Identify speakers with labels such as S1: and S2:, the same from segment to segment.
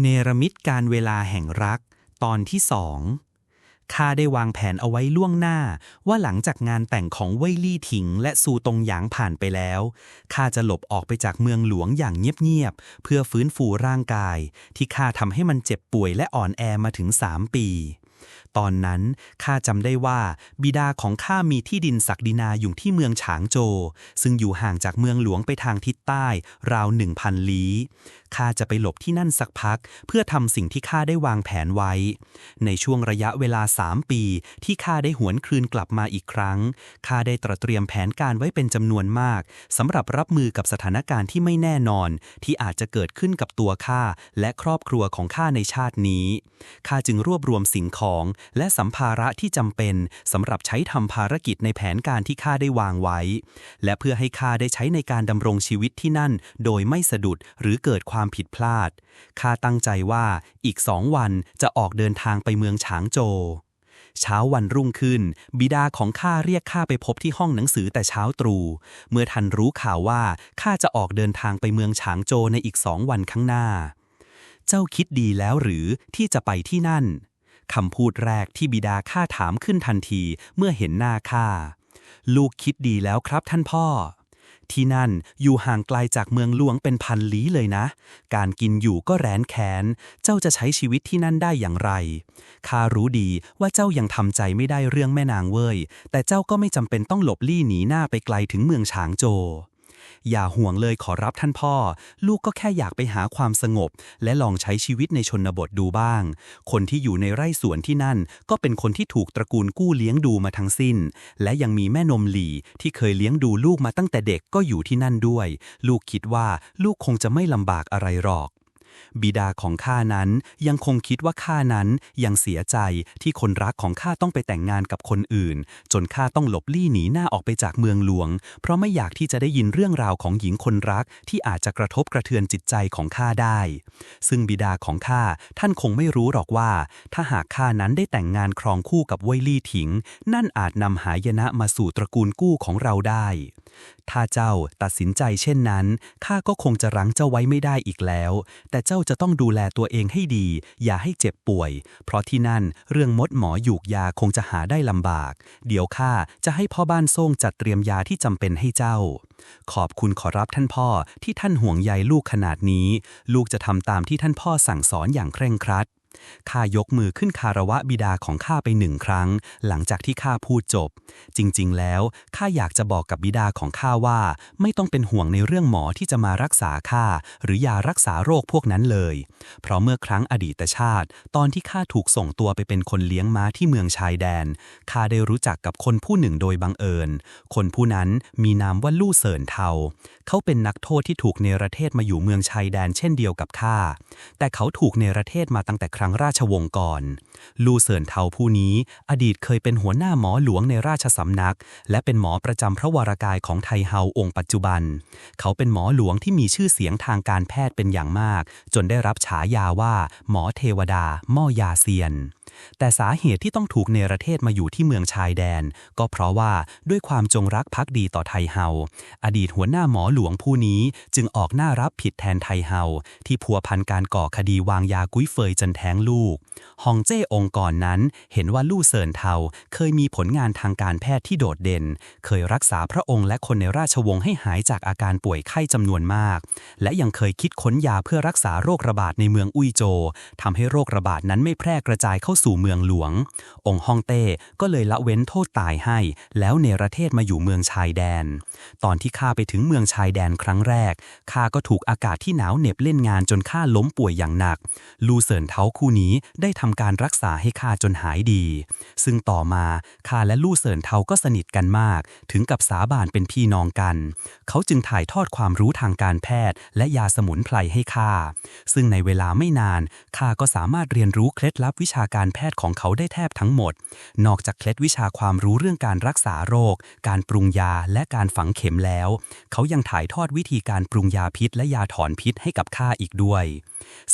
S1: เนรมิตการเวลาแห่งรัก ตอนที่สองข้าได้วางแผนเอาไว้ล่วงหน้า ว่าหลังจากงานแต่งของเว่ยลี่ถิง และซูตงหยางผ่านไปแล้วข้าจะหลบออกไปจากเมืองหลวงอย่างเงียบๆเพื่อฟื้นฟูร่างกาย ที่ข้าทำให้มันเจ็บป่วยและอ่อนแอมาถึงสามปี ตอนนั้นข้าจำได้ว่าบิดาของข้ามีที่ดินศักดินาอยู่ที่เมืองฉางโจ ซึ่งอยู่ห่างจากเมืองหลวงไปทางทิศใต้ ราวหนึ่งพันลี้ข้าจะไปหลบที่นั่นสักพัก เพื่อทำสิ่งที่ข้าได้วางแผนไว้ ในช่วงระยะเวลาสามปี ที่ข้าได้หวนคืนกลับมาอีกครั้งข้าได้ตระเตรียมแผนการไว้เป็นจำนวนมากสำหรับรับมือกับสถานการณ์ที่ไม่แน่นอน ที่อาจจะเกิดขึ้นกับตัวข้าและครอบครัวของข้าในชาตินี้ข้าจึงรวบรวมสิ่งของและสัมภาระที่จำเป็นสำหรับใช้ทำภารกิจในแผนการที่ข้าได้วางไว้ และเพื่อให้ข้าได้ใช้ในการดำรงชีวิตที่นั่น โดยไม่สะดุดหรือเกิดความผิดพลาดข้าตั้งใจว่าอีกสองวันจะออกเดินทางไปเมืองฉางโจเช้าวันรุ่งขึ้น บิดาของข้าเรียกข้าไปพบที่ห้องหนังสือแต่เช้าตรู่เมื่อทันรู้ข่าวว่าข้าจะออกเดินทางไปเมืองฉางโจในอีกสองวันข้างหน้า เจ้าคิดดีแล้วหรือที่จะไปที่นั่น คำพูดแรกที่บิดาข้าถามขึ้นทันทีเมื่อเห็นหน้าข้า ลูกคิดดีแล้วครับท่านพ่อ ที่นั่นอยู่ห่างไกลจากเมืองหลวงเป็นพันลี้เลยนะ การกินอยู่ก็แรนแค้น เจ้าจะใช้ชีวิตที่นั่นได้อย่างไร ข้ารู้ดีว่าเจ้ายังทำใจไม่ได้เรื่องแม่นางเว่ย แต่เจ้าก็ไม่จำเป็นต้องหลบลี่หนีหน้าไปไกลถึงเมืองฉางโจ อย่าห่วงเลยขอรับท่านพ่อ ลูกก็แค่อยากไปหาความสงบ และลองใช้ชีวิตในชนบทดูบ้าง คนที่อยู่ในไร่สวนที่นั่น ก็เป็นคนที่ถูกตระกูลกู้เลี้ยงดูมาทั้งสิ้น และยังมีแม่นมหลีที่เคยเลี้ยงดูลูกมาตั้งแต่เด็กก็อยู่ที่นั่นด้วย ลูกคิดว่าลูกคงจะไม่ลำบากอะไรหรอก บิดาของข้านั้นยังคงคิดว่าข้านั้นยังเสียใจที่คนรักของข้าต้องไปแต่งงานกับคนอื่น จนข้าต้องหลบลี่หนีหน้าออกไปจากเมืองหลวง เพราะไม่อยากที่จะได้ยินเรื่องราวของหญิงคนรักที่อาจจะกระทบกระเทือนจิตใจของข้าได้ ซึ่งบิดาของข้าท่านคงไม่รู้หรอกว่า ถ้าหากข้านั้นได้แต่งงานครองคู่กับเว่ยลี่ถิง นั่นอาจนำหายนะมาสู่ตระกูลกู้ของเราได้ ถ้าเจ้าตัดสินใจเช่นนั้นข้าก็คงจะรั้งเจ้าไว้ไม่ได้อีกแล้ว แต่เจ้าจะต้องดูแลตัวเองให้ดี อย่าให้เจ็บป่วย เพราะที่นั่นเรื่องมดหมอหยูกยาคงจะหาได้ลำบาก เดี๋ยวข้าจะให้พ่อบ้านโซ่งจัดเตรียมยาที่จำเป็นให้เจ้า ขอบคุณขอรับท่านพ่อที่ท่านห่วงใยลูกขนาดนี้ ลูกจะทำตามที่ท่านพ่อสั่งสอนอย่างเคร่งครัด ข้ายกมือขึ้นคารวะบิดาของข้าไปหนึ่งครั้ง หลังจากที่ข้าพูดจบ จริง ๆ แล้วข้าอยากจะบอกกับบิดาของข้าว่า ไม่ต้องเป็นห่วงในเรื่องหมอที่จะมารักษาข้าหรือยารักษาโรคพวกนั้นเลย เพราะเมื่อครั้งอดีตชาติ ตอนที่ข้าถูกส่งตัวไปเป็นคนเลี้ยงม้าที่เมืองชายแดนข้าได้รู้จักกับคนผู้หนึ่งโดยบังเอิญ คนผู้นั้นมีนามว่าลู่เสินเทา เขาเป็นนักโทษที่ถูกเนรเทศมาอยู่เมืองชายแดนเช่นเดียวกับข้าแต่เขาถูกเนรเทศมาตั้งแต่ครั้งราชวงศ์ก่อน ลูเสินเทาผู้นี้ อดีตเคยเป็นหัวหน้าหมอหลวงในราชสำนัก และเป็นหมอประจำพระวรากายของไทเฮาองค์ปัจจุบัน เขาเป็นหมอหลวงที่มีชื่อเสียงทางการแพทย์เป็นอย่างมาก จนได้รับฉายาว่า หมอเทวดาหม้อยาเซียน แต่สาเหตุที่ต้องถูกเนรเทศมาอยู่ที่เมืองชายแดน ก็เพราะว่าด้วยความจงรักภักดีต่อไทเฮา อดีตหัวหน้าหมอหลวงผู้นี้จึงออกหน้ารับผิดแทนไทเฮา ที่พัวพันการก่อคดีวางยากุ้ยเฟยจนแท้งลูก ฮองเจ้องก่อนนั้น เห็นว่าลู่เซินเทาเคยมีผลงานทางการแพทย์ที่โดดเด่น เคยรักษาพระองค์และคนในราชวงศ์ให้หายจากอาการป่วยไข้จำนวนมาก และยังเคยคิดค้นยาเพื่อรักษาโรคระบาดในเมืองอุยโจทำให้โรคระบาดนั้นไม่แพร่กระจายเข้าสู่เมืองหลวง องค์ฮ่องเต้ก็เลยละเว้นโทษตายให้ แล้วเนรเทศมาอยู่เมืองชายแดน ตอนที่ข้าไปถึงเมืองชายแดนครั้งแรกข้าก็ถูกอากาศที่หนาวเหน็บเล่นงานจนข้าล้มป่วยอย่างหนัก ลูเซินเทาคู่นี้ได้ทำการรักษาให้ข้าจนหายดี ซึ่งต่อมาข้าและลู่เซินเทาก็สนิทกันมาก ถึงกับสาบานเป็นพี่น้องกัน เขาจึงถ่ายทอดความรู้ทางการแพทย์ และยาสมุนไพรให้ข้าซึ่งในเวลาไม่นานข้าก็สามารถเรียนรู้เคล็ดลับวิชาการแพทย์ของเขาได้แทบทั้งหมด นอกจากเคล็ดวิชาความรู้เรื่องการรักษาโรค การปรุงยาและการฝังเข็มแล้ว เขายังถ่ายทอดวิธีการปรุงยาพิษและยาถอนพิษให้กับข้าอีกด้วย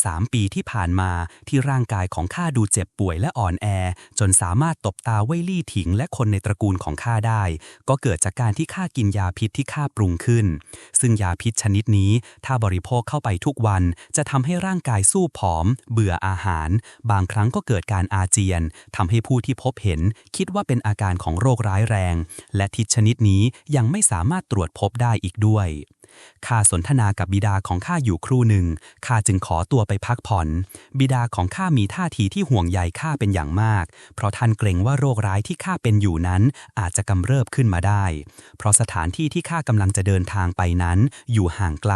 S1: สามปีที่ผ่านมาที่ร่างกายของข้าดูเจ็บป่วยและอ่อนแอ จนสามารถตบตาเว่ยลี่ถิงและคนในตระกูลของข้าได้ ก็เกิดจากการที่ข้ากินยาพิษที่ข้าปรุงขึ้น ซึ่งยาพิษชนิดนี้ ถ้าบริโภคเข้าไปทุกวันจะทำให้ร่างกายสู้ผอม เบื่ออาหาร บางครั้งก็เกิดการอาเจียนทำให้ผู้ที่พบเห็น คิดว่าเป็นอาการของโรคร้ายแรง และทิศชนิดนี้ยังไม่สามารถตรวจพบได้อีกด้วย ข้าสนทนากับบิดาของข้าอยู่ครู่หนึ่ง ข้าจึงขอตัวไปพักผ่อน บิดาของข้ามีท่าทีที่ห่วงใยข้าเป็นอย่างมาก เพราะท่านเกรงว่าโรคร้ายที่ข้าเป็นอยู่นั้นอาจจะกำเริบขึ้นมาได้ เพราะสถานที่ที่ข้ากำลังจะเดินทางไปนั้น อยู่ห่างไกล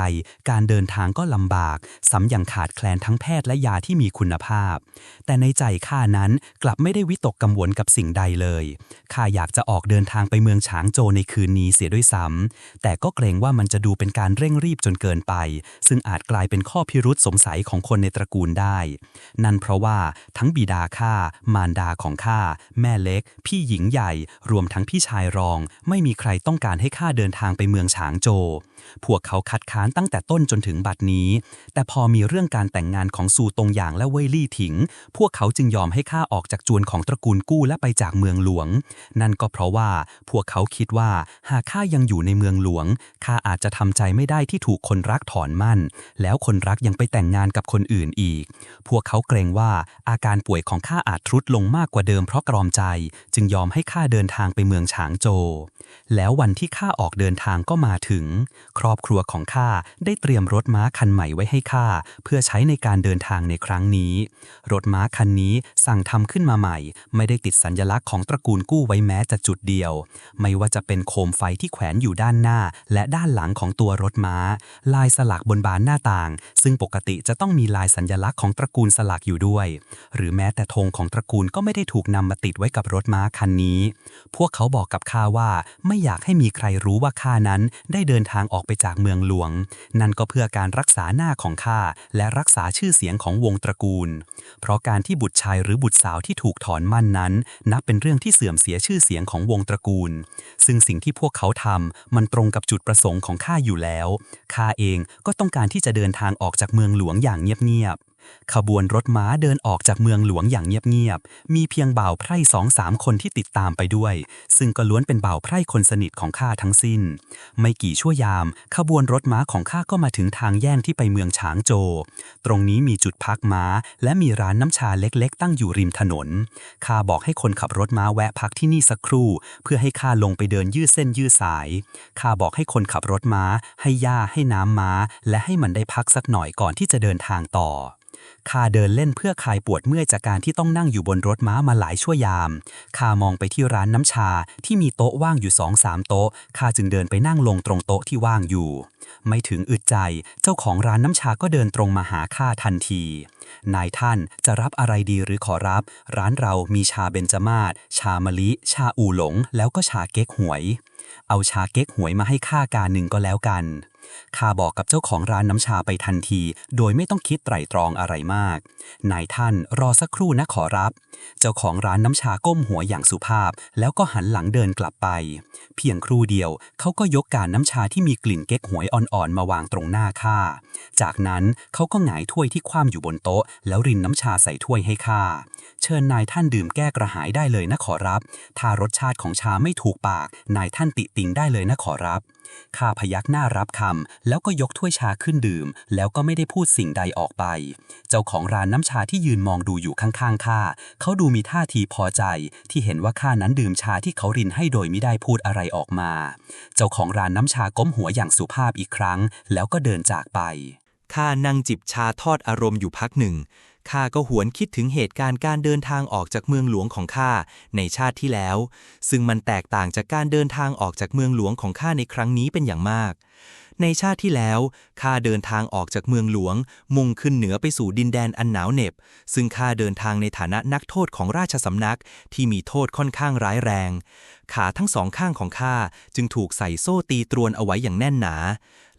S1: การเดินทางก็ลำบากซ้ำยังขาดแคลนทั้งแพทย์และยาที่มีคุณภาพ แต่ในใจข้านั้นกลับไม่ได้วิตกกังวลกับสิ่งใดเลย ข้าอยากจะออกเดินทางไปเมืองฉางโจในคืนนี้เสียด้วยซ้ำแต่ก็เกรงว่ามันจะดูเป็นการเร่งรีบจนเกินไป ซึ่งอาจกลายเป็นข้อพิรุษสงสัยของคนในตระกูลได้ นั่นเพราะว่าทั้งบิดาข้ามารดาของข้าแม่เล็ก พี่หญิงใหญ่ รวมทั้งพี่ชายรอง ไม่มีใครต้องการให้ข้าเดินทางไปเมืองฉางโจวพวกเขาคัดค้านตั้งแต่ต้นจนถึงบัดนี้ แต่พอมีเรื่องการแต่งงานของซูตงหยางและเว่ยลี่ถิง พวกเขาจึงยอมให้ข้าออกจากจวนของตระกูลกู้และไปจากเมืองหลวง นั่นก็เพราะว่าพวกเขาคิดว่าหากข้ายังอยู่ในเมืองหลวงข้าอาจจะทำใจไม่ได้ที่ถูกคนรักถอนมั่น แล้วคนรักยังไปแต่งงานกับคนอื่นอีก พวกเขาเกรงว่าอาการป่วยของข้าอาจทรุดลงมากกว่าเดิมเพราะกรอมใจ จึงยอมให้ข้าเดินทางไปเมืองฉางโจ แล้ววันที่ข้าออกเดินทางก็มาถึง ครอบครัวของข้าได้เตรียมรถม้าคันใหม่ไว้ให้ข้าเพื่อใช้ในการเดินทางในครั้งนี้ รถม้าคันนี้สั่งทำขึ้นมาใหม่ ไม่ได้ติดสัญลักษณ์ของตระกูลกู้ไว้แม้แต่จุดเดียว ไม่ว่าจะเป็นโคมไฟที่แขวนอยู่ด้านหน้า และด้านหลังของตัวัวรถม้า ลายสลักบนบานหน้าต่าง ซึ่งปกติจะต้องมีลายสัญลักษณ์ของตระกูลสลักอยู่ด้วย หรือแม้แต่ธงของตระกูลก็ไม่ได้ถูกนำมาติดไว้กับรถม้าคันนี้ พวกเขาบอกกับข้าว่าไม่อยากให้มีใครรู้ว่าข้านั้นได้เดินทางออกไปจากเมืองหลวง นั่นก็เพื่อการรักษาหน้าของข้าและรักษาชื่อเสียงของวงตระกูล เพราะการที่บุตรชายหรือบุตรสาวที่ถูกถอนมั่นนั้น นับเป็นเรื่องที่เสื่อมเสียชื่อเสียงของวงตระกูล ซึ่งสิ่งที่พวกเขาทำมันตรงกับจุดประสงค์ของข้าอยู่แล้วข้าเองก็ต้องการที่จะเดินทางออกจากเมืองหลวงอย่างเงียบๆ ขบวนรถม้าเดินออกจากเมืองหลวงอย่างเงียบๆ มีเพียงบ่าวไพร่สองสามคนที่ติดตามไปด้วย ซึ่งก็ล้วนเป็นบ่าวไพร่คนสนิทของข้าทั้งสิ้น ไม่กี่ชั่วยาม ขบวนรถม้าของข้าก็มาถึงทางแย่งที่ไปเมืองฉางโจ ตรงนี้มีจุดพักม้า และมีร้านน้ำชาเล็ก ๆ ตั้งอยู่ริมถนน ข้าบอกให้คนขับรถม้าแวะพักที่นี่สักครู่ เพื่อให้ข้าลงไปเดินยืดเส้นยืดสาย ข้าบอกให้คนขับรถม้า ให้หญ้าให้น้ำม้า และให้มันได้พักสักหน่อยก่อนที่จะเดินทางต่อ ข้าเดินเล่นเพื่อคลายปวดเมื่อยจากการที่ต้องนั่งอยู่บนรถม้ามาหลายชั่วยามข้ามองไปที่ร้านน้ำชาที่มีโต๊ะว่างอยู่สองสามโต๊ะข้าจึงเดินไปนั่งลงตรงโต๊ะที่ว่างอยู่ ไม่ถึงอึดใจ เจ้าของร้านน้ำชาก็เดินตรงมาหาข้าทันที นายท่านจะรับอะไรดีหรือขอรับ ร้านเรามีชาเบญจมาศชามะลิ ชาอูหลง แล้วก็ชาเก๊กหวย เอาชาเก๊กหวยมาให้ข้ากาหนึ่งก็แล้วกัน ข้าบอกกับเจ้าของร้านน้ำชาไปทันที โดยไม่ต้องคิดไตร่ตรองอะไรมาก นายท่านรอสักครู่นะขอรับ เจ้าของร้านน้ำชาก้มหัวอย่างสุภาพ แล้วก็หันหลังเดินกลับไป เพียงครู่เดียวเขาก็ยกการน้ำชาที่มีกลิ่นเก๊กหวยอ่อนๆมาวางตรงหน้าข้า จากนั้นเขาก็หงายถ้วยที่คว่ำอยู่บนโต๊ะ แล้วรินน้ำชาใส่ถ้วยให้ข้า เชิญนายท่านดื่มแก้กระหายได้เลยนะขอรับ ถ้ารสชาติของชาไม่ถูกปาก นายท่านติติงได้เลยนะขอรับข้าพยักหน้ารับคำแล้วก็ยกถ้วยชาขึ้นดื่ม แล้วก็ไม่ได้พูดสิ่งใดออกไป เจ้าของร้านน้ำชาที่ยืนมองดูอยู่ข้างๆข้าเขาดูมีท่าทีพอใจ ที่เห็นว่าข้านั้นดื่มชาที่เขารินให้โดยไม่ได้พูดอะไรออกมา เจ้าของร้านน้ำชาก้มหัวอย่างสุภาพอีกครั้ง แล้วก็เดินจากไป
S2: ข้านั่งจิบชาทอดอารมณ์อยู่พักหนึ่ง ข้าก็หวนคิดถึงเหตุการณ์การเดินทางออกจากเมืองหลวงของข้าในชาติที่แล้ว ซึ่งมันแตกต่างจากการเดินทางออกจากเมืองหลวงของข้าในครั้งนี้เป็นอย่างมาก ในชาติที่แล้วข้าเดินทางออกจากเมืองหลวง มุ่งขึ้นเหนือไปสู่ดินแดนอันหนาวเหน็บ ซึ่งข้าเดินทางในฐานะนักโทษของราชสำนักที่มีโทษค่อนข้างร้ายแรง ขาทั้งสองข้างของข้าจึงถูกใส่โซ่ตีตรวนเอาไว้อย่างแน่นหนา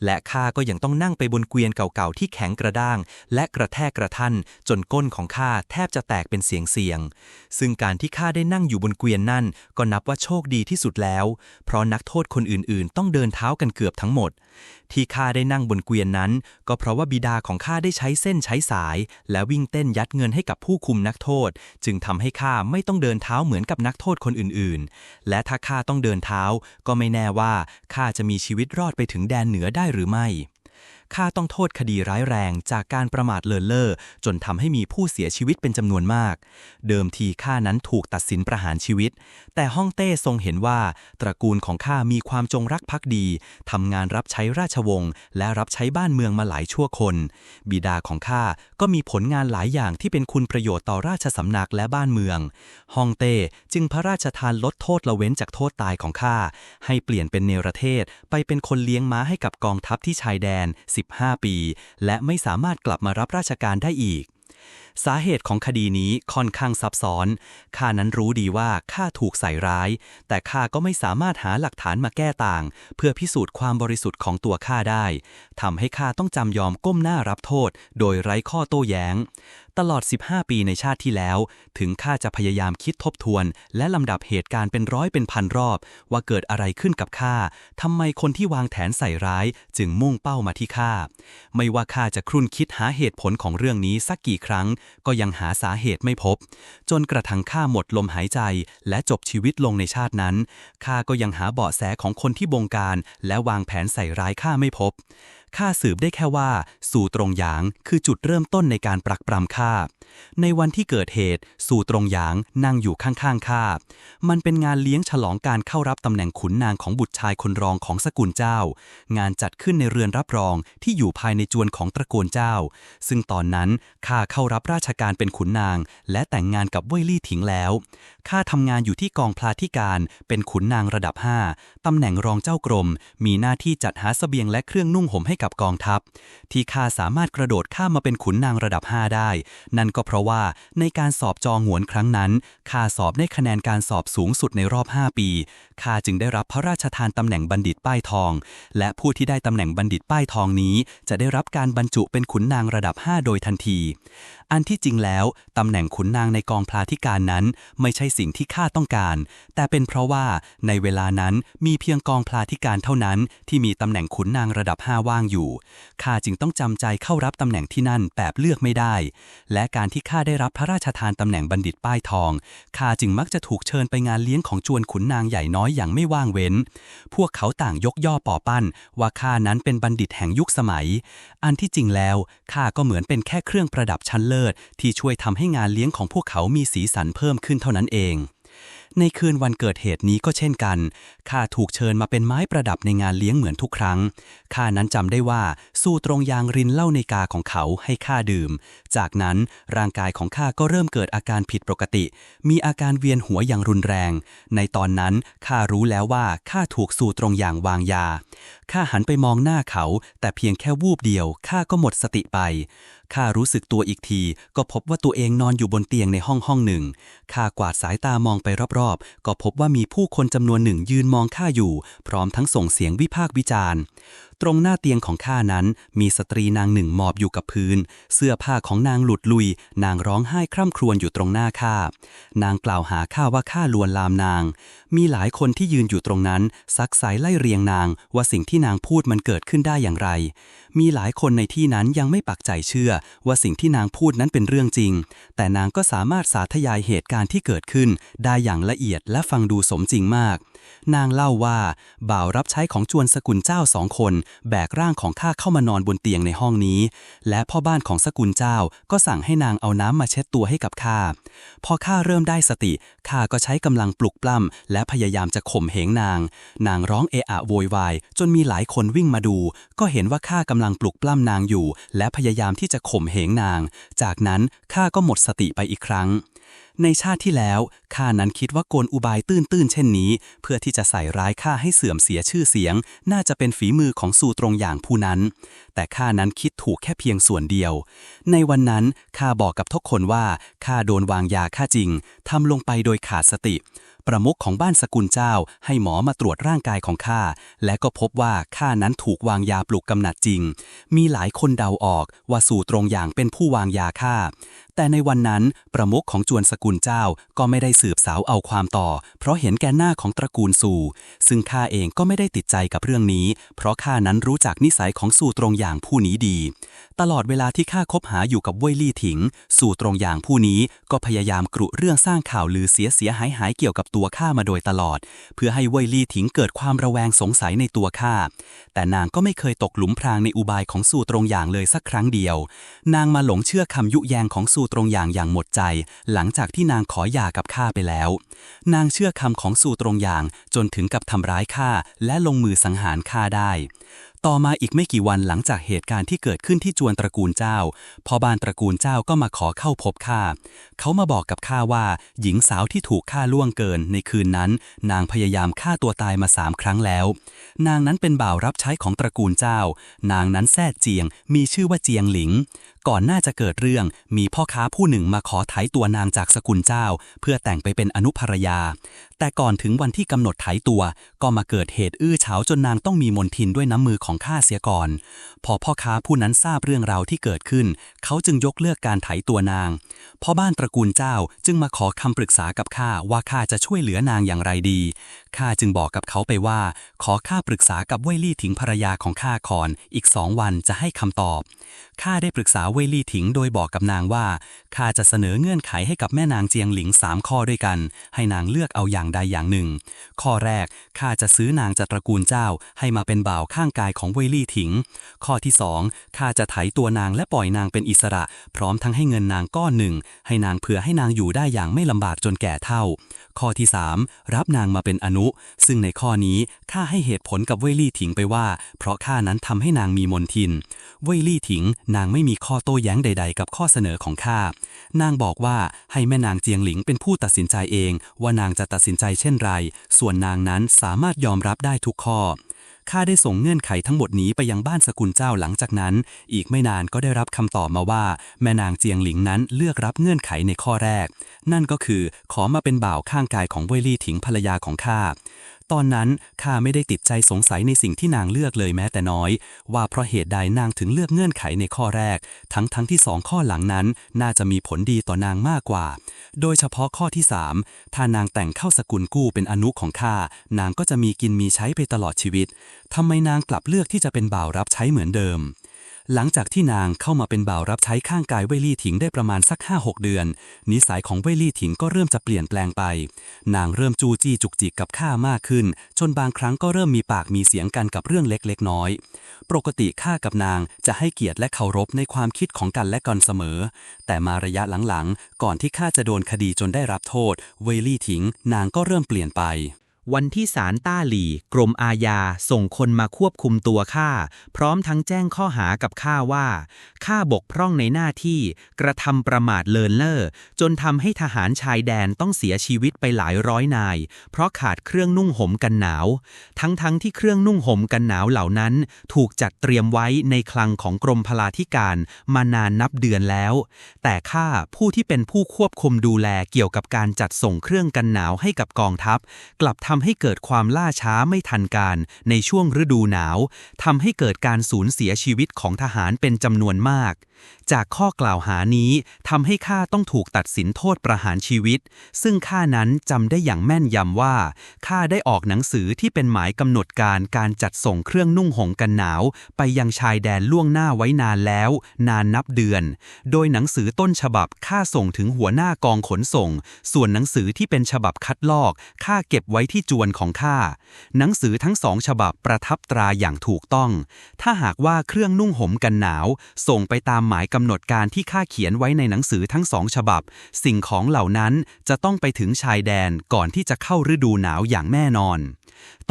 S2: และข้าก็ยังต้องนั่งไปบนเกวียนเก่าๆที่แข็งกระด้าง และกระแทกกระทันจนก้นของข้าแทบจะแตกเป็นเสียงเสียง ซึ่งการที่ข้าได้นั่งอยู่บนเกวียนนั่น ก็นับว่าโชคดีที่สุดแล้ว เพราะนักโทษคนอื่นๆ ต้องเดินเท้ากันเกือบทั้งหมดที่ข้าได้นั่งบนเกวียนนั้น ก็เพราะว่าบิดาของข้าได้ใช้เส้นใช้สาย และวิ่งเต้นยัดเงินให้กับผู้คุมนักโทษ จึงทำให้ข้าไม่ต้องเดินเท้าเหมือนกับนักโทษคนอื่นๆ และถ้าข้าต้องเดินเท้า ก็ไม่แน่ว่าข้าจะมีชีวิตรอดไปถึงแดนเหนือได้หรือไม่ ข้าต้องโทษคดีร้ายแรงจากการประมาทเลินเล่อจนทำให้มีผู้เสียชีวิตเป็นจำนวนมาก เดิมทีข้านั้นถูกตัดสินประหารชีวิต แต่ฮ่องเต้ทรงเห็นว่า ตระกูลของข้ามีความจงรักภักดีทำงานรับใช้ราชวงศ์และรับใช้บ้านเมืองมาหลายชั่วคน บิดาของข้าก็มีผลงานหลายอย่างที่เป็นคุณประโยชน์ต่อราชสำนักและบ้านเมืองฮ่องเต้จึงพระราชทานลดโทษละเว้นจากโทษตายของข้าให้เปลี่ยนเป็นเนรเทศไปเป็นคนเลี้ยงม้าให้กับกองทัพที่ชายแดน15 ปี และไม่สามารถกลับมารับราชการได้อีก สาเหตุของคดีนี้ค่อนข้างซับซ้อน ข้านั้นรู้ดีว่าข้าถูกใส่ร้าย แต่ข้าก็ไม่สามารถหาหลักฐานมาแก้ต่าง เพื่อพิสูจน์ความบริสุทธิ์ของตัวข้าได้ทำให้ข้าต้องจำยอมก้มหน้ารับโทษ โดยไร้ข้อโต้แย้งตลอด 15 ปีในชาติที่แล้ว ถึงข้าจะพยายามคิดทบทวน และลำดับเหตุการณ์เป็นร้อยเป็นพันรอบ ว่าเกิดอะไรขึ้นกับข้าทำไมคนที่วางแผนใส่ร้าย จึงมุ่งเป้ามาที่ข้าไม่ว่าข้าจะครุ่นคิดหาเหตุผลของเรื่องนี้สักกี่ครั้ง ก็ยังหาสาเหตุไม่พบ จนกระทั่งข้าหมดลมหายใจ และจบชีวิตลงในชาตินั้นข้าก็ยังหาเบาะแสของคนที่บงการ และวางแผนใส่ร้ายข้าไม่พบ ข้าสืบได้แค่ว่า สู่ตรงหยางคือจุดเริ่มต้นในการปรักปรำข้า ในวันที่เกิดเหตุ สู่ตรงหยางนั่งอยู่ข้างๆข้า มันเป็นงานเลี้ยงฉลองการเข้ารับตำแหน่งขุนนางของบุตรชายคนรองของสกุลเจ้า งานจัดขึ้นในเรือนรับรองที่อยู่ภายในจวนของตระกูลเจ้า ซึ่งตอนนั้นข้าเข้ารับราชการเป็นขุนนาง และแต่งงานกับเว่ยลี่ถิงแล้ว ข้าทำงานอยู่ที่กองพลาธิการ เป็นขุนนางระดับ 5ตำแหน่งรองเจ้ากรม มีหน้าที่จัดหาสเสบียงและเครื่องนุ่งห่มให้กับกองทัพ ที่ข้าสามารถกระโดดข้ามมาเป็นขุนนางระดับ 5 ได้ นั่นก็เพราะว่าในการสอบจองหวนครั้งนั้นข้าสอบได้คะแนนการสอบสูงสุดในรอบ 5 ปีข้าจึงได้รับพระราชทานตำแหน่งบัณฑิตป้ายทอง และผู้ที่ได้ตำแหน่งบัณฑิตป้ายทองนี้ จะได้รับการบรรจุเป็นขุนนางระดับ 5 โดยทันที อันที่จริงแล้วตำแหน่งขุนนางในกองพลาธิการนั้น ไม่ใช่สิ่งที่ข้าต้องการ แต่เป็นเพราะว่าในเวลานั้นมีเพียงกองพลาธิการเท่านั้น ที่มีตำแหน่งขุนนางระดับ 5 ว่างอยู่ ข้าจึงต้องจำใจเข้ารับตำแหน่งที่นั่นแบบเลือกไม่ได้ และการที่ข้าได้รับพระราชทานตำแหน่งบัณฑิตป้ายทอง ข้าจึงมักจะถูกเชิญไปงานเลี้ยงของจวนขุนนางใหญ่น้อยอย่างไม่ว่างเว้น พวกเขาต่างยกย่อป่อปั้น ว่าข้านั้นเป็นบัณฑิตแห่งยุคสมัย อันที่จริงแล้วข้าก็เหมือนเป็นแค่เครื่องประดับชั้นเลิศ ที่ช่วยทำให้งานเลี้ยงของพวกเขามีสีสันเพิ่มขึ้นเท่านั้นเอง ในคืนวันเกิดเหตุนี้ก็เช่นกัน ข้าถูกเชิญมาเป็นไม้ประดับในงานเลี้ยงเหมือนทุกครั้ง ข้านั้นจำได้ว่าสู้ตรงยางรินเหล้าในกาของเขาให้ข้าดื่ม จากนั้นร่างกายของข้าก็เริ่มเกิดอาการผิดปกติ มีอาการเวียนหัวอย่างรุนแรง ในตอนนั้นข้ารู้แล้วว่าข้าถูกสู่ตรงยางวางยา ข้าหันไปมองหน้าเขา แต่เพียงแค่วูบเดียวข้าก็หมดสติไป ข้ารู้สึกตัวอีกที ก็พบว่าตัวเองนอนอยู่บนเตียงในห้องห้องหนึ่ง ข้ากวาดสายตามองไปรอบๆ ก็พบว่ามีผู้คนจำนวนหนึ่งยืนมองข้าอยู่ พร้อมทั้งส่งเสียงวิพากษ์วิจารณ์ ตรงหน้าเตียงของข้านั้นมีสตรีนางหนึ่งหมอบอยู่กับพื้น เสื้อผ้าของนางหลุดลุย นางร้องไห้คร่ำครวญอยู่ตรงหน้าข้านางกล่าวหาข้าว่าข้าลวนลามนาง มีหลายคนที่ยืนอยู่ตรงนั้น ซักสายไล่เรียงนางว่าสิ่งที่นางพูดมันเกิดขึ้นได้อย่างไร มีหลายคนในที่นั้นยังไม่ปักใจเชื่อว่าสิ่งที่นางพูดนั้นเป็นเรื่องจริง แต่นางก็สามารถสาธยายเหตุการณ์ที่เกิดขึ้น ได้อย่างละเอียดและฟังดูสมจริงมาก นางเล่าว่า บ่าวรับใช้ของจวนสกุลเจ้าสองคน แบกร่างของข้าเข้ามานอนบนเตียงในห้องนี้ และพ่อบ้านของสกุลเจ้าก็สั่งให้นางเอาน้ำมาเช็ดตัวให้กับข้าพอข้าเริ่มได้สติข้าก็ใช้กำลังปลุกปล้ำและพยายามจะข่มเหงนาง นางร้องเอะอะโวยวาย จนมีหลายคนวิ่งมาดู ก็เห็นว่าข้ากำลังปลุกปล้ำนางอยู่ และพยายามที่จะข่มเหงนาง จากนั้นข้าก็หมดสติไปอีกครั้ง ในชาติที่แล้วข้านั้นคิดว่าโกลอุบายตื้นๆเช่นนี้ เพื่อที่จะใส่ร้ายข้าให้เสื่อมเสียชื่อเสียง น่าจะเป็นฝีมือของสู่ตรงอย่างผู้นั้น แต่ข้านั้นคิดถูกแค่เพียงส่วนเดียว ในวันนั้นข้าบอกกับทุกคนว่าข้าโดนวางยาข้าจริงทำลงไปโดยขาดสติ
S3: ประมุขของบ้านสกุลเจ้า ให้หมอมาตรวจร่างกายของข้าและก็พบว่าข้านั้นถูกวางยาปลุกกำหนัดจริง มีหลายคนเดาออกว่าสู่ตรงอย่างเป็นผู้วางยาข้า แต่ในวันนั้นประมุขของจวนสกุลเจ้าก็ไม่ได้สืบสาวเอาความต่อ เพราะเห็นแก่หน้าของตระกูลสู่ซึ่งข้าเองก็ไม่ได้ติดใจกับเรื่องนี้ เพราะข้านั้นรู้จักนิสัยของสู่ตรงอย่างผู้นี้ดี ตลอดเวลาที่ข้าคบหาอยู่กับเว่ยลี่ถิง สู่ตรงอย่างผู้นี้ก็พยายามกรุเรื่องสร้างข่าวลือเสียเสียหายหายเกี่ยวกับตัวข้ามาโดยตลอด เพื่อให้เว่ยลี่ถิงเกิดความระแวงสงสัยในตัวข้าแต่นางก็ไม่เคยตกหลุมพรางในอุบายของสู่ตรงอย่างเลยสักครั้งเดียว นางมาหลงเชื่อคำยุแยงของสููตรงอย่างอย่างหมดใจ หลังจากที่นางขอหย่ากับข้าไปแล้ว นางเชื่อคำของสู่ตรงอย่างจนถึงกับทำร้ายข้าและลงมือสังหารข้าได้ ต่อมาอีกไม่กี่วันหลังจากเหตุการณ์ที่เกิดขึ้นที่จวนตระกูลเจ้าพอบ้านตระกูลเจ้าก็มาขอเข้าพบข้าเขามาบอกกับข้าว่า หญิงสาวที่ถูกฆ่าล่วงเกิน ในคืนนั้น นางพยายามฆ่าตัวตายมาสามครั้งแล้ว นางนั้นเป็นบ่าวรับใช้ของตระกูลเจ้า นางนั้นแท้เจียง มีชื่อว่าเจียงหลิง ก่อนหน้าจะเกิดเรื่องมีพ่อค้าผู้หนึ่งมาขอไถตัวนางจากสกุลเจ้า เพื่อแต่งไปเป็นอนุภรยา แต่ก่อนถึงวันที่กำหนดไถตัว ก็มาเกิดเหตุอื้อเฉาจนนางต้องมีมนทินด้วยน้ำมือของข้าเสียก่อน พอพ่อค้าผู้นั้นทราบเรื่องราวที่เกิดขึ้น เขาจึงยกเลิกการไถตัวนางพ่อบ้านตระกูลเจ้าจึงมาขอคำปรึกษากับข้าว่าข้าจะช่วยเหลือนางอย่างไรดี ข้าจึงบอกกับเขาไปว่า ขอข้าปรึกษากับเว่ยลี่ถิงภรรยาของข้าก่อน อีกสองวันจะให้คำตอบ ข้าได้ปรึกษาเว่ยลี่ถิงโดยบอกกับนางว่า ข้าจะเสนอเงื่อนไขให้กับแม่นางเจียงหลิงสามข้อด้วยกัน ให้นางเลือกเอาอย่างใดอย่างหนึ่ง ข้อแรก ข้าจะซื้อนางจากตระกูลเจ้า ให้มาเป็นบ่าวข้างกายของเว่ยลี่ถิง ข้อที่สองข้าจะไถตัวนางและปล่อยนางเป็นอิสระ พร้อมทั้งให้เงินนางก้อนหนึ่ง ให้นางเผื่อให้นางอยู่ได้อย่างไม่ลำบากจนแก่เท่า ข้อที่สามรับนางมาเป็นอนุซึ่งในข้อนี้ข้าให้เหตุผลกับเว่ยลี่ถิงไปว่า เพราะข้านั้นทำให้นางมีมนทิน เว่ยลี่ถิงนางไม่มีข้อโต้แย้งใด ๆ กับข้อเสนอของข้านางบอกว่าให้แม่นางเจียงหลิงเป็นผู้ตัดสินใจเอง ว่านางจะตัดสินใจเช่นไร ส่วนนางนั้นสามารถยอมรับได้ทุกข้อ ข้าได้ส่งเงื่อนไขทั้งหมดนี้ไปยังบ้านสกุลเจ้าหลังจากนั้น อีกไม่นานก็ได้รับคำตอบมาว่า แม่นางเจียงหลิงนั้นเลือกรับเงื่อนไขในข้อแรก นั่นก็คือขอมาเป็นบ่าวข้างกายของเว่ยลี่ถิงภรรยาของข้า ตอนนั้นข้าไม่ได้ติดใจสงสัยในสิ่งที่นางเลือกเลยแม้แต่น้อย ว่าเพราะเหตุใดนางถึงเลือกเงื่อนไขในข้อแรก ทั้งทั้งที่สองข้อหลังนั้น น่าจะมีผลดีต่อนางมากกว่า โดยเฉพาะข้อที่สามถ้านางแต่งเข้าสกุลกู้เป็นอนุของข้านางก็จะมีกินมีใช้ไปตลอดชีวิตทำไมนางกลับเลือกที่จะเป็นบ่าวรับใช้เหมือนเดิม หลังจากที่นางเข้ามาเป็นบ่าวรับใช้ข้างกายเว่ยลี่ถิงได้ประมาณสัก 5-6 เดือน นิสัยของเว่ยลี่ถิงก็เริ่มจะเปลี่ยนแปลงไป นางเริ่มจูจี้จุกจิกกับข้ามากขึ้น จนบางครั้งก็เริ่มมีปากมีเสียงกันกับเรื่องเล็กๆน้อย ปกติข้ากับนางจะให้เกียรติและเคารพในความคิดของกันและกันเสมอ แต่มาระยะหลังๆ ก่อนที่ข้าจะโดนคดีจนได้รับโทษ เวลี่ถิง นางก็เริ่มเปลี่ยนไป
S1: วันที่ศาลต้าหลี่ กรมอาญาส่งคนมาควบคุมตัวข้าพร้อมทั้งแจ้งข้อหากับข้าว่าข้าบกพร่องในหน้าที่ กระทำประมาทเลินเล่อจนทำให้ทหารชายแดนต้องเสียชีวิตไปหลายร้อยนาย เพราะขาดเครื่องนุ่งห่มกันหนาว ทั้งๆทที่เครื่องนุ่งห่มกันหนาวเหล่านั้น ถูกจัดเตรียมไว้ในคลังของกรมพลาธิการมานานนับเดือนแล้ว แต่ข้าผู้ที่เป็นผู้ควบคุมดูแลเกี่ยวกับการจัดส่งเครื่องกันหนาวให้กับกองทัพ กลับทำำให้เกิดความล่าช้าไม่ทันการในช่วงฤดูหนาวทำให้เกิดการสูญเสียชีวิตของทหารเป็นจำนวนมาก จากข้อกล่าวหานี้ทำให้ข้าต้องถูกตัดสินโทษประหารชีวิต ซึ่งข้านั้นจำได้อย่างแม่นยำว่าข้าได้ออกหนังสือที่เป็นหมายกำหนดการการจัดส่งเครื่องนุ่งห่มกันหนาว ไปยังชายแดนล่วงหน้าไว้นานแล้ว นานนับเดือน โดยหนังสือต้นฉบับข้าส่งถึงหัวหน้ากองขนส่ง ส่วนหนังสือที่เป็นฉบับคัดลอกข้าเก็บไว้ที่จวนของข้า หนังสือทั้งสองฉบับประทับตราอย่างถูกต้อง ถ้าหากว่าเครื่องนุ่งห่มกันหนาว ส่งไปตามหมายกำหนดการที่ข้าเขียนไว้ในหนังสือทั้งสองฉบับ สิ่งของเหล่านั้นจะต้องไปถึงชายแดนก่อนที่จะเข้าฤดูหนาวอย่างแน่นอน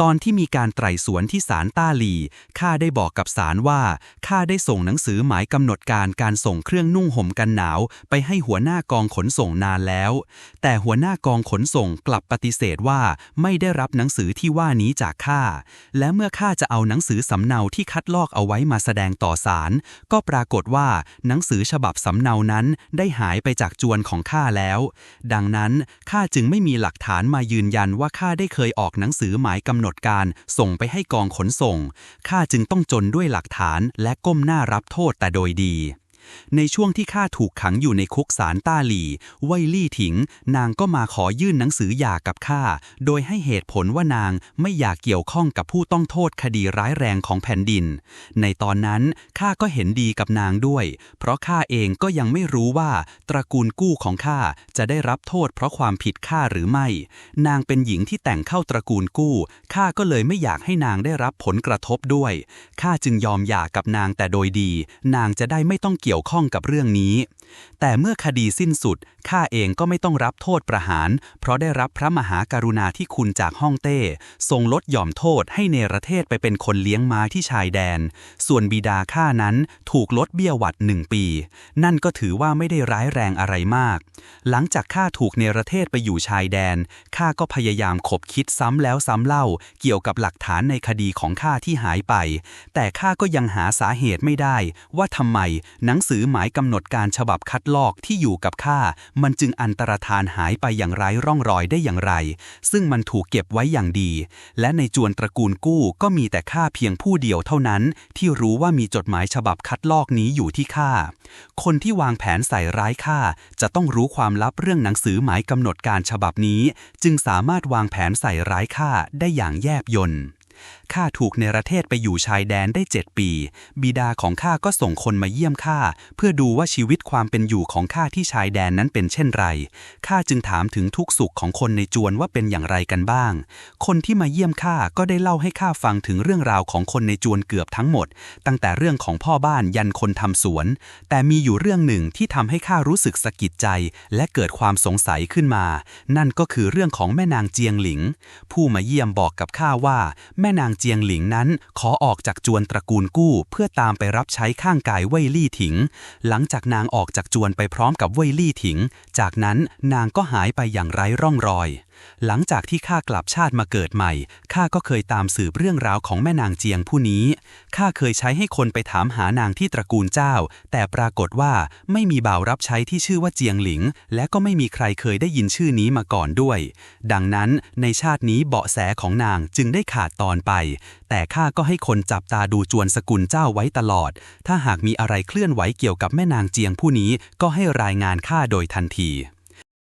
S1: ตอนที่มีการไตร่สวนที่ศาลต้าหลีข้าได้บอกกับศาลว่าข้าได้ส่งหนังสือหมายกำหนดการการส่งเครื่องนุ่งห่มกันหนาว ไปให้หัวหน้ากองขนส่งนานแล้ว แต่หัวหน้ากองขนส่งกลับปฏิเสธว่าไม่ได้รับหนังสือที่ว่านี้จากข้า และเมื่อข้าจะเอาหนังสือสำเนาที่คัดลอกเอาไว้มาแสดงต่อศาล ก็ปรากฏว่าหนังสือฉบับสำเนานั้นได้หายไปจากจวนของข้าแล้ว ดังนั้นข้าจึงไม่มีหลักฐานมายืนยันว่าข้าได้เคยออกหนังสือหมายกำหนดการส่งไปให้กองขนส่ง ข้าจึงต้องจนด้วยหลักฐานและก้มหน้ารับโทษแต่โดยดี ในช่วงที่ข้าถูกขังอยู่ในคุกสารต้าหลี่เว่ยลี่ถิง นางก็มาขอยื่นหนังสือหย่ากับข้า โดยให้เหตุผลว่านางไม่อยากเกี่ยวข้องกับผู้ต้องโทษคดีร้ายแรงของแผ่นดิน ในตอนนั้นข้าก็เห็นดีกับนางด้วย เพราะข้าเองก็ยังไม่รู้ว่า ตระกูลกู้ของข้าจะได้รับโทษเพราะความผิดข้าหรือไม่ นางเป็นหญิงที่แต่งเข้าตระกูลกู้ข้าก็เลยไม่อยากให้นางได้รับผลกระทบด้วยข้าจึงยอมหย่ากับนางแต่โดยดี นางจะได้ไม่ต้องเกี่ยวี่ยวข้องกับเรื่องนี้ แต่เมื่อคดีสิ้นสุดข้าเองก็ไม่ต้องรับโทษประหาร เพราะได้รับพระมหากรุณาธิคุณจากฮ่องเต้ ทรงลดหย่อมโทษให้เนรเทศไปเป็นคนเลี้ยงม้าที่ชายแดน ส่วนบิดาข้านั้นถูกลดเบี้ยวัดหนึ่งปี นั่นก็ถือว่าไม่ได้ร้ายแรงอะไรมาก หลังจากข้าถูกเนรเทศไปอยู่ชายแดนข้าก็พยายามขบคิดซ้ำแล้วซ้ำเล่า เกี่ยวกับหลักฐานในคดีของข้าที่หายไป แต่ข้าก็ยังหาสาเหตุไม่ได้ ว่าทำไมหนังสือหมายกำหนดการฉบับคัดลอกที่อยู่กับข้ามันจึงอันตรธานหายไปอย่างไร้ร่องรอยได้อย่างไร ซึ่งมันถูกเก็บไว้อย่างดี และในจวนตระกูลกู้ก็มีแต่ข้าเพียงผู้เดียวเท่านั้น ที่รู้ว่ามีจดหมายฉบับคัดลอกนี้อยู่ที่ข้าคนที่วางแผนใส่ร้ายข้าจะต้องรู้ความลับเรื่องหนังสือหมายกำหนดการฉบับนี้ จึงสามารถวางแผนใส่ร้ายข้าได้อย่างแยบยล ข้าถูกเนประเทศไปอยู่ชายแดนได้เจ็ดปี บิดาของข้าก็ส่งคนมาเยี่ยมข้าเพื่อดูว่าชีวิตความเป็นอยู่ของข้าที่ชายแดนนั้นเป็นเช่นไรข้าจึงถามถึงทุกสุขของคนในจวนว่าเป็นอย่างไรกันบ้าง คนที่มาเยี่ยมข้าก็ได้เล่าให้ข้าฟังถึงเรื่องราวของคนในจวนเกือบทั้งหมด ตั้งแต่เรื่องของพ่อบ้านยันคนทำสวน แต่มีอยู่เรื่องหนึ่งที่ทำให้ข้ารู้สึกสะกิดใจ และเกิดความสงสัยขึ้นมา นั่นก็คือเรื่องของแม่นางเจียงหลิง ผู้มาเยี่ยมบอกกับข้าว่า แม่นางเจียงหลิงนั้น ขอออกจากจวนตระกูลกู้ เพื่อตามไปรับใช้ข้างกายเว่ยลี่ถิง หลังจากนางออกจากจวนไปพร้อมกับเว่ยลี่ถิง จากนั้นนางก็หายไปอย่างไร้ร่องรอยหลังจากที่ข้ากลับชาติมาเกิดใหม่ ข้าก็เคยตามสืบเรื่องราวของแม่นางเจียงผู้นี้ ข้าเคยใช้ให้คนไปถามหานางที่ตระกูลเจ้า แต่ปรากฏว่าไม่มีบ่าวรับใช้ที่ชื่อว่าเจียงหลิง และก็ไม่มีใครเคยได้ยินชื่อนี้มาก่อนด้วย ดังนั้นในชาตินี้เบาะแสของนางจึงได้ขาดตอนไป แต่ข้าก็ให้คนจับตาดูจวนสกุลเจ้าไว้ตลอด ถ้าหากมีอะไรเคลื่อนไหวเกี่ยวกับแม่นางเจียงผู้นี้ก็ให้รายงานข้าโดยทันที